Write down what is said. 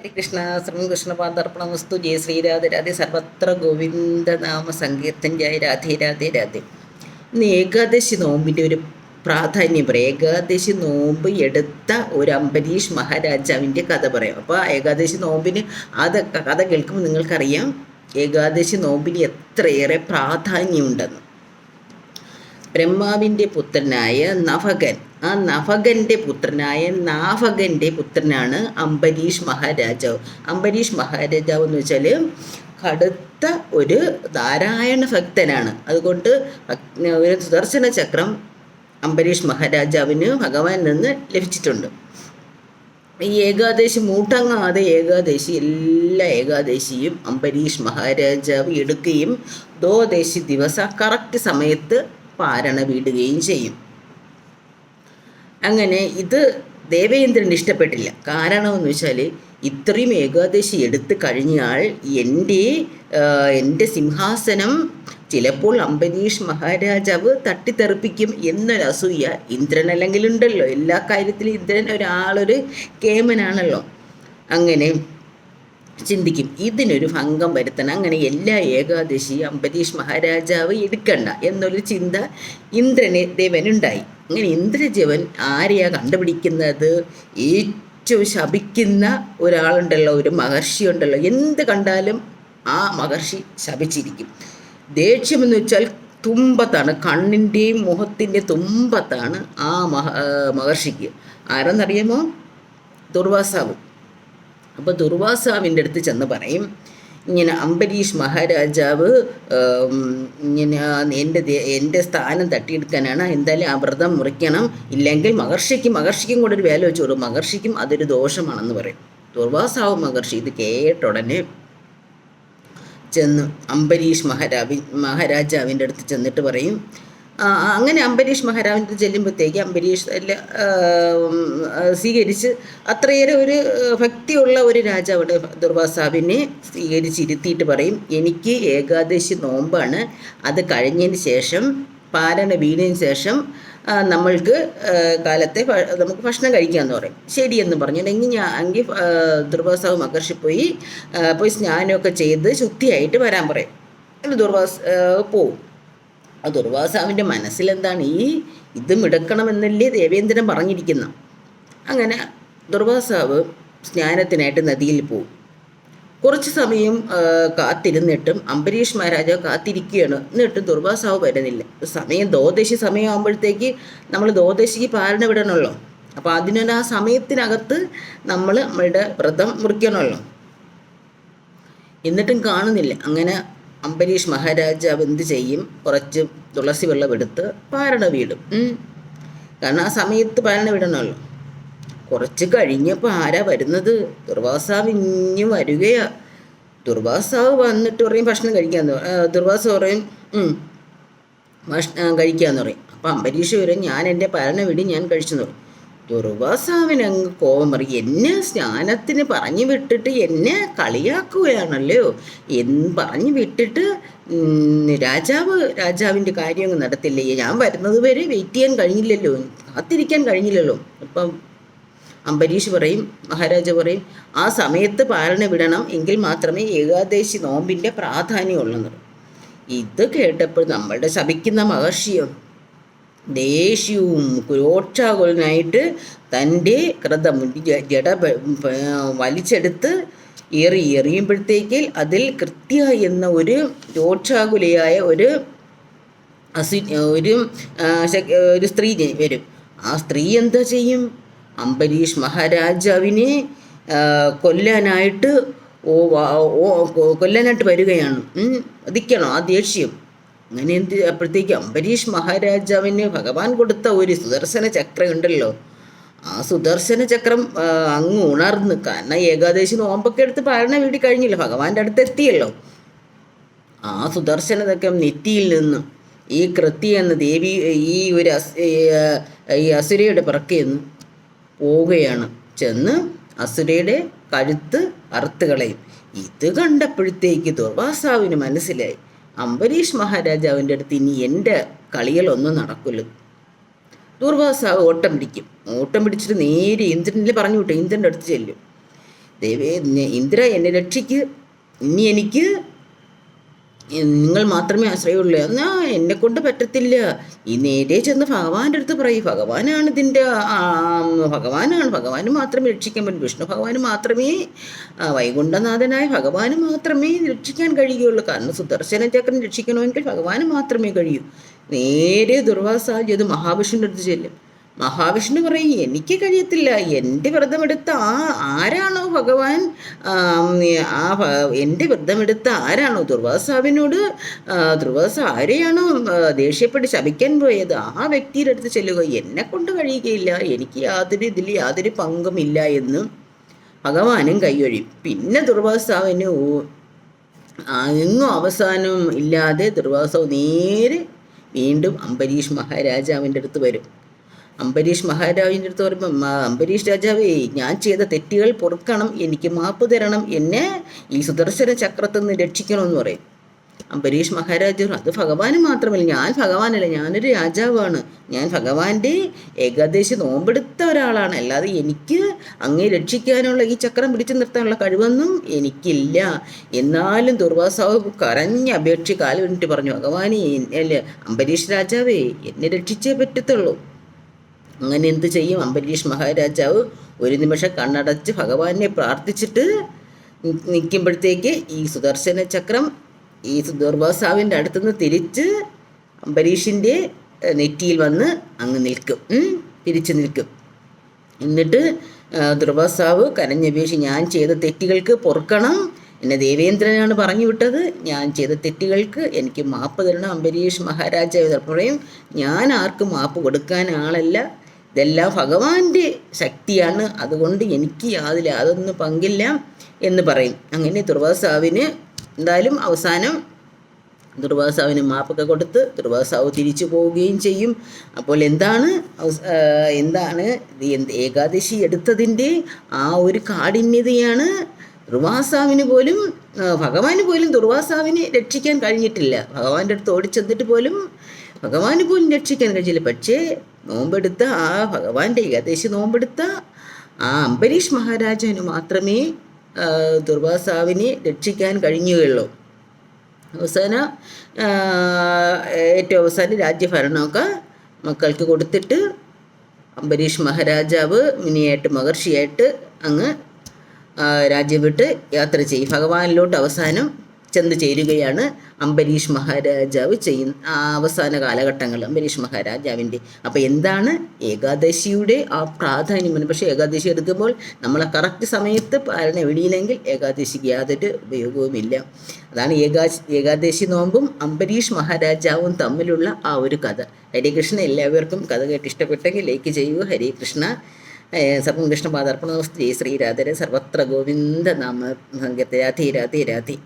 ഹരികൃഷ്ണ ശ്രീകൃഷ്ണ പാദർപ്പണ വസ്തു ജയ ശ്രീരാധ രാധെ സർവത്ര ഗോവിന്ദനാമ സങ്കീർത്തൻ ജയ രാധേ രാധേ രാധേ. ഇന്ന് ഏകാദശി നോമ്പിന്റെ ഒരു പ്രാധാന്യം പറയാം. ഏകാദശി നോമ്പ് എടുത്ത ഒരു അംബരീഷ് മഹാരാജാവിന്റെ കഥ പറയാം. അപ്പോൾ ഏകാദശി നോമ്പിന് അത് കഥ കേൾക്കുമ്പോൾ നിങ്ങൾക്കറിയാം ഏകാദശി നോമ്പിന് എത്രയേറെ പ്രാധാന്യമുണ്ടെന്ന്. ബ്രഹ്മാവിന്റെ പുത്രനായ നഭകൻ ആ നഭകന്റെ പുത്രനായ നാഭകന്റെ പുത്രനാണ് അംബരീഷ് മഹാരാജാവ്. അംബരീഷ് മഹാരാജാവ് എന്ന് വെച്ചാൽ കടുത്ത ഒരു നാരായണ ഭക്തനാണ്. അതുകൊണ്ട് ഒരു സുദർശന ചക്രം അംബരീഷ് മഹാരാജാവിന് ഭഗവാൻ നിന്ന് ലഭിച്ചിട്ടുണ്ട്. ഈ ഏകാദശി മൂട്ടങ്ങാതെ ഏകാദശി എല്ലാ ഏകാദശിയും അംബരീഷ് മഹാരാജാവ് എടുക്കുകയും ദോദേശി ദിവസം കറക്റ്റ് സമയത്ത് പാരണ വീടുകയും ചെയ്യും. അങ്ങനെ ഇത് ദേവേന്ദ്രന് ഇഷ്ടപ്പെട്ടില്ല. കാരണമെന്ന് വെച്ചാൽ ഇത്രയും ഏകാദശി എടുത്തു കഴിഞ്ഞാൽ എന്റെ എന്റെ സിംഹാസനം ചിലപ്പോൾ അംബരീഷ് മഹാരാജാവ് തട്ടിത്തെറിപ്പിക്കും എന്നൊരു അസൂയ ഇന്ദ്രൻ അല്ലെങ്കിൽ ഉണ്ടല്ലോ എല്ലാ കാര്യത്തിലും ഇന്ദ്രൻ ഒരാളൊരു കേമനാണല്ലോ. അങ്ങനെ ചിന്തിക്കും. ഇതിനൊരു ഭംഗം വരുത്തണം. അങ്ങനെ എല്ലാ ഏകാദശി അംബരീഷ് മഹാരാജാവ് എടുക്കണ്ട എന്നൊരു ചിന്ത ഇന്ദ്രനെ ദേവനുണ്ടായി. അങ്ങനെ ഇന്ദ്രജവൻ ആരെയാ കണ്ടുപിടിക്കുന്നത്? ഏറ്റവും ശപിക്കുന്ന ഒരാളുണ്ടല്ലോ ഒരു മഹർഷി ഉണ്ടല്ലോ. എന്ത് കണ്ടാലും ആ മഹർഷി ശപിച്ചിരിക്കും. ദേഷ്യമെന്ന് വെച്ചാൽ തുമ്പത്താണ് കണ്ണിന്റെയും മുഖത്തിന്റെ തുമ്പത്താണ് ആ മഹ മഹർഷിക്ക്. ആരെന്നറിയാമോ? ദുർവാസാവ്. അപ്പോൾ ദുർവാസാവിന്റെ അടുത്ത് ചെന്ന് പറയും ഇങ്ങനെ അംബരീഷ് മഹാരാജാവ് ഇങ്ങനെ എന്റെ എന്റെ സ്ഥാനം തട്ടിയെടുക്കാനാണ് എന്തായാലും ആ വ്രതം മുറിക്കണം. ഇല്ലെങ്കിൽ മഹർഷിക്കും മഹർഷിക്കും കൂടെ ഒരു വേല വെച്ച് കൊടുക്കും. മഹർഷിക്കും അതൊരു ദോഷമാണെന്ന് പറയും. ദുർവാസാവ് മഹർഷി ഇത് കേട്ട ഉടനെ ചെന്ന് അംബരീഷ് മഹാരാവി മഹാരാജാവിന്റെ അടുത്ത് ചെന്നിട്ട് പറയും അങ്ങനെ അംബരീഷ് മഹാരാവിന്റെ ചെല്ലുമ്പോഴത്തേക്ക് അംബരീഷ് സ്വീകരിച്ച് അത്രയേറെ ഒരു ഭക്തിയുള്ള ഒരു രാജാവുണ്ട് ദുർവാസാവിനെ സ്വീകരിച്ചിരുത്തിയിട്ട് പറയും എനിക്ക് ഏകാദശി നോമ്പാണ്. അത് കഴിഞ്ഞതിന് ശേഷം പാലന വീണതിന് ശേഷം നമ്മൾക്ക് കാലത്തെ നമുക്ക് ഭക്ഷണം കഴിക്കാമെന്ന് പറയും. ശരിയെന്ന് പറഞ്ഞു. എങ്കിൽ ഞാൻ എങ്കിൽ ദുർവാസാവ് മഹർഷി പോയി പോയി സ്നാനമൊക്കെ ചെയ്ത് ശുദ്ധിയായിട്ട് വരാൻ പറയും. ദുർവാസ് പോവും. ആ ദുർവാസാവിന്റെ മനസ്സിലെന്താണ്? ഈ ഇത് മിടക്കണമെന്നല്ലേ ദേവേന്ദ്രൻ പറഞ്ഞിരിക്കുന്ന അങ്ങനെ ദുർവാസാവ് സ്നാനത്തിനായിട്ട് നദിയിൽ പോകും കുറച്ച് സമയം കാത്തിരുന്നിട്ടും അംബരീഷ് മഹാരാജാവ് കാത്തിരിക്കുകയാണ്. എന്നിട്ടും ദുർവാസാവ് വരുന്നില്ല. സമയം ദ്വാദശി സമയമാകുമ്പോഴത്തേക്ക് നമ്മൾ ദ്വാദശിക്ക് പാലന വിടണമല്ലോ. അപ്പോൾ അതിനൊരു ആ സമയത്തിനകത്ത് നമ്മൾ നമ്മളുടെ വ്രതം മുറിക്കണമല്ലോ. എന്നിട്ടും കാണുന്നില്ല. അങ്ങനെ അംബരീഷ് മഹാരാജാവ് എന്ത് ചെയ്യും? കുറച്ച് തുളസി വെള്ളം എടുത്ത് പാരണ വീടും. കാരണം ആ സമയത്ത് പാരണ വിടണമല്ലോ കുറച്ച് കഴിഞ്ഞപ്പോൾ ആരാ വരുന്നത്? ദുർവാസാവ് ഇഞ്ഞു വരികയാ. ദുർവാസാവ് വന്നിട്ട് പറയും ഭക്ഷണം കഴിക്കാന്ന് ദുർവാസാവ് ദുർവാസ പറയും ഭക്ഷണം കഴിക്കാന്ന് പറയും. അപ്പം അംബരീഷ് വരും ഞാൻ എന്റെ പാരണ വിടി ഞാൻ കഴിച്ചെന്ന് പറയും. ദുർവാസാവിന് അങ്ങ് കോപം പറയും എന്നെ സ്നാനത്തിന് പറഞ്ഞു വിട്ടിട്ട് എന്നെ കളിയാക്കുകയാണല്ലോ. എന്ന് പറഞ്ഞു വിട്ടിട്ട് രാജാവ് രാജാവിന്റെ കാര്യമൊന്നും നടത്തില്ലേ? ഞാൻ വരുന്നത് വരെ വെയിറ്റ് ചെയ്യാൻ കഴിഞ്ഞില്ലല്ലോ. കാത്തിരിക്കാൻ കഴിഞ്ഞില്ലല്ലോ. അപ്പം അംബരീഷ് പറയും മഹാരാജ പറയും ആ സമയത്ത് പാലന വിടണം എങ്കിൽ മാത്രമേ ഏകാദശി നോമ്പിന്റെ പ്രാധാന്യമുള്ളൂ. ഇത് കേട്ടപ്പോൾ നമ്മളുടെ ശപിക്കുന്ന മഹർഷിയോ ദേഷ്യവും ക്രോക്ഷാകുലനായിട്ട് തന്റെ കൃതം ജട വലിച്ചെടുത്ത് എറി എറിയുമ്പോഴത്തേക്ക് അതിൽ കൃത്യ എന്ന ഒരു രോക്ഷാകുലയായ ഒരു അസു ഒരു ഒരു സ്ത്രീ വരും. ആ സ്ത്രീ എന്താ ചെയ്യും? അംബരീഷ് മഹാരാജാവിനെ കൊല്ലാനായിട്ട് ഓ കൊല്ലാനായിട്ട് വരികയാണ്. അതിക്കണം ആ ദേഷ്യം. അങ്ങനെ എന്ത് അപ്പോഴത്തേക്ക് അംബരീഷ് മഹാരാജാവിന് ഭഗവാൻ കൊടുത്ത ഒരു സുദർശന ചക്രം ഉണ്ടല്ലോ. ആ സുദർശന ചക്രം അങ്ങ് ഉണർന്ന് കാരണം ഏകാദശി നോമ്പൊക്കെ എടുത്ത് പാരണ വീടി കഴിഞ്ഞില്ല ഭഗവാന്റെ അടുത്ത് എത്തിയല്ലോ ആ ചക്രം നെറ്റിയിൽ നിന്നും ഈ കൃത്യ എന്ന ദേവി ഈ ഒരു ഈ, അസുരയുടെ പിറക്കിൽ നിന്ന് പോവുകയാണ്. ചെന്ന് അസുരയുടെ കഴുത്ത് അറുത്തുകളയും ഇത് കണ്ടപ്പോഴത്തേക്ക് ദുർവാസാവിന് മനസ്സിലായി. അംബരീഷ് മഹാരാജാവിന്റെ അടുത്ത് ഇനി എന്റെ കളികളൊന്നും നടക്കില്ല. ദുർവാസാവ് ഓട്ടം പിടിക്കും. ഓട്ടം പിടിച്ചിട്ട് നേരെ ഇന്ദ്രനിൽ പറഞ്ഞു വിട്ടു ഇന്ദ്രന്റെ അടുത്ത് ചെല്ലും. ദേവേ ഇന്ദ്ര എന്നെ രക്ഷിക്ക്. ഇനി എനിക്ക് നിങ്ങൾ മാത്രമേ ആശ്രയമുള്ളൂ. എന്നാ എന്നെ കൊണ്ട് പറ്റത്തില്ല. ഈ നേരെ ചെന്ന് ഭഗവാന്റെ അടുത്ത് പറയും. ഭഗവാനാണ് ഇതിന്റെ ഭഗവാനാണ്. ഭഗവാന് മാത്രമേ രക്ഷിക്കാൻ പറ്റൂ. വിഷ്ണു ഭഗവാന് മാത്രമേ വൈകുണ്ഠനാഥനായ ഭഗവാന് മാത്രമേ രക്ഷിക്കാൻ കഴിയുകയുള്ളൂ. കാരണം സുദർശന ചക്രം രക്ഷിക്കണമെങ്കിൽ ഭഗവാന് മാത്രമേ കഴിയൂ. നേരെ ദുർവാസാജി അത് മഹാവിഷ്ണുവിന്റെ അടുത്ത് ചെല്ലും. മഹാവിഷ്ണു പറയും എനിക്ക് കഴിയത്തില്ല. എന്റെ വ്രതമെടുത്ത ആ ആരാണോ ഭഗവാൻ? ആ എന്റെ വ്രതമെടുത്ത ആരാണോ? ദുർവാസാവിനോട് ദുർവാസ ആരെയാണോ ദേഷ്യപ്പെട്ട് ശപിക്കാൻ പോയത്? ആ വ്യക്തിയുടെ അടുത്ത് ചെല്ലുക. എന്നെ കൊണ്ട് കഴിയുകയില്ല. എനിക്ക് യാതൊരു ഇതിൽ യാതൊരു പങ്കുമില്ല എന്ന് ഭഗവാനും കൈയൊഴി പിന്നെ ദുർവാസാവിന് എങ്ങും അവസാനം ഇല്ലാതെ ദുർവാസാവ് നേരെ വീണ്ടും അംബരീഷ് മഹാരാജാവിന്റെ അടുത്ത് വരും. അംബരീഷ് മഹാരാജിന്റെ അടുത്ത് പറയുമ്പോൾ അംബരീഷ് രാജാവേ ഞാൻ ചെയ്ത തെറ്റുകൾ പൊറുക്കണം എനിക്ക് മാപ്പ് തരണം എന്നെ ഈ സുദർശന ചക്രത്തിൽ നിന്ന് രക്ഷിക്കണമെന്ന് പറയും. അംബരീഷ് മഹാരാജ അത് ഭഗവാന് മാത്രമല്ല ഞാൻ ഭഗവാനല്ല ഞാനൊരു രാജാവാണ്. ഞാൻ ഭഗവാന്റെ ഏകദേശ നോമ്പെടുത്ത ഒരാളാണ്. അല്ലാതെ എനിക്ക് അങ്ങേ രക്ഷിക്കാനുള്ള ഈ ചക്രം പിടിച്ചു നിർത്താനുള്ള കഴിവൊന്നും എനിക്കില്ല. എന്നാലും ദുർവാസാവ് കരഞ്ഞ അപേക്ഷ കാൽ പറഞ്ഞു ഭഗവാനെ അല്ല അംബരീഷ് രാജാവേ എന്നെ രക്ഷിച്ചേ പറ്റത്തുള്ളൂ. അങ്ങനെ എന്ത് ചെയ്യും? അംബരീഷ് മഹാരാജാവ് ഒരു നിമിഷം കണ്ണടച്ച് ഭഗവാനെ പ്രാർത്ഥിച്ചിട്ട് നിൽക്കുമ്പോഴത്തേക്ക് ഈ സുദർശന ചക്രം ഈ ദുർവാസാവിന്റെ അടുത്തുനിന്ന് തിരിച്ച് അംബരീഷിന്റെ നെറ്റിയിൽ വന്ന് അങ്ങ് നിൽക്കും. തിരിച്ച് നിൽക്കും. എന്നിട്ട് ദുർവാസാവ് കരഞ്ഞപേക്ഷി ഞാൻ ചെയ്ത തെറ്റുകൾക്ക് പൊറുക്കണം. എന്നെ ദേവേന്ദ്രനാണ് പറഞ്ഞു വിട്ടത് ഞാൻ ചെയ്ത തെറ്റുകൾക്ക് എനിക്ക് മാപ്പ് തരണം. അംബരീഷ് മഹാരാജാവ് പറയും ഞാൻ ആർക്കും മാപ്പ് കൊടുക്കാൻ ആളല്ല. ഇതെല്ലാം ഭഗവാന്റെ ശക്തിയാണ്. അതുകൊണ്ട് എനിക്ക് യാതില്ല അതൊന്നും പങ്കില്ല എന്ന് പറയും. അങ്ങനെ ദുർവാസാവിന് എന്തായാലും അവസാനം ദുർവാസാവിന് മാപ്പൊക്കെ കൊടുത്ത് ദുർവാസാവ് തിരിച്ചു പോവുകയും ചെയ്യും. അപ്പോൾ എന്താണ് എന്താണ് ഏകാദശി എടുത്തതിന്റെ ആ ഒരു കാഠിന്യതയാണ് ദുർവാസാവിന് പോലും ഭഗവാന് പോലും ദുർവാസാവിനെ രക്ഷിക്കാൻ കഴിഞ്ഞിട്ടില്ല. ഭഗവാന്റെ അടുത്ത് ഓടിച്ചെന്നിട്ട് പോലും ഭഗവാന് പോലും രക്ഷിക്കാൻ കഴിഞ്ഞില്ല. പക്ഷേ നോമ്പെടുത്ത ആ ഭഗവാന്റെ ഏകദേശി നോമ്പെടുത്ത ആ അംബരീഷ് മഹാരാജാവിന് മാത്രമേ ദുർവാസാവിനെ രക്ഷിക്കാൻ കഴിഞ്ഞുകയുള്ളൂ. അവസാന ഏറ്റവും അവസാനം രാജ്യഭരണമൊക്കെ മക്കൾക്ക് കൊടുത്തിട്ട് അംബരീഷ് മഹാരാജാവ് മുനിയായിട്ട് മഹർഷിയായിട്ട് അങ്ങ് രാജ്യം വിട്ട് യാത്ര ചെയ്യും. ഭഗവാനിലോട്ട് അവസാനം ചെന്ന് ചേരുകയാണ് അംബരീഷ് മഹാരാജാവ് ചെയ്യുന്ന അവസാന കാലഘട്ടങ്ങൾ അംബരീഷ് മഹാരാജാവിന്റെ. അപ്പോൾ എന്താണ്? ഏകാദശിയുടെ ആ പ്രാധാന്യം പക്ഷേ ഏകാദശി എടുക്കുമ്പോൾ നമ്മളെ കറക്റ്റ് സമയത്ത് പാലന എവിടെയില്ലെങ്കിൽ ഏകാദശിക്ക് യാതൊരു ഉപയോഗവുമില്ല. അതാണ് ഏകാ ഏകാദശി നോമ്പും അംബരീഷ് മഹാരാജാവും തമ്മിലുള്ള ആ ഒരു കഥ. ഹരേ കൃഷ്ണ എല്ലാവർക്കും കഥ കേട്ട് ഇഷ്ടപ്പെട്ടെങ്കിൽ ലൈക്ക് ചെയ്യൂ. ഹരേ കൃഷ്ണ. സർവം കൃഷ്ണ പാദർപ്പണ ശ്രീ ശ്രീരാധരെ സർവത്ര ഗോവിന്ദ നാമ രാധേ രാധേ രാധേ.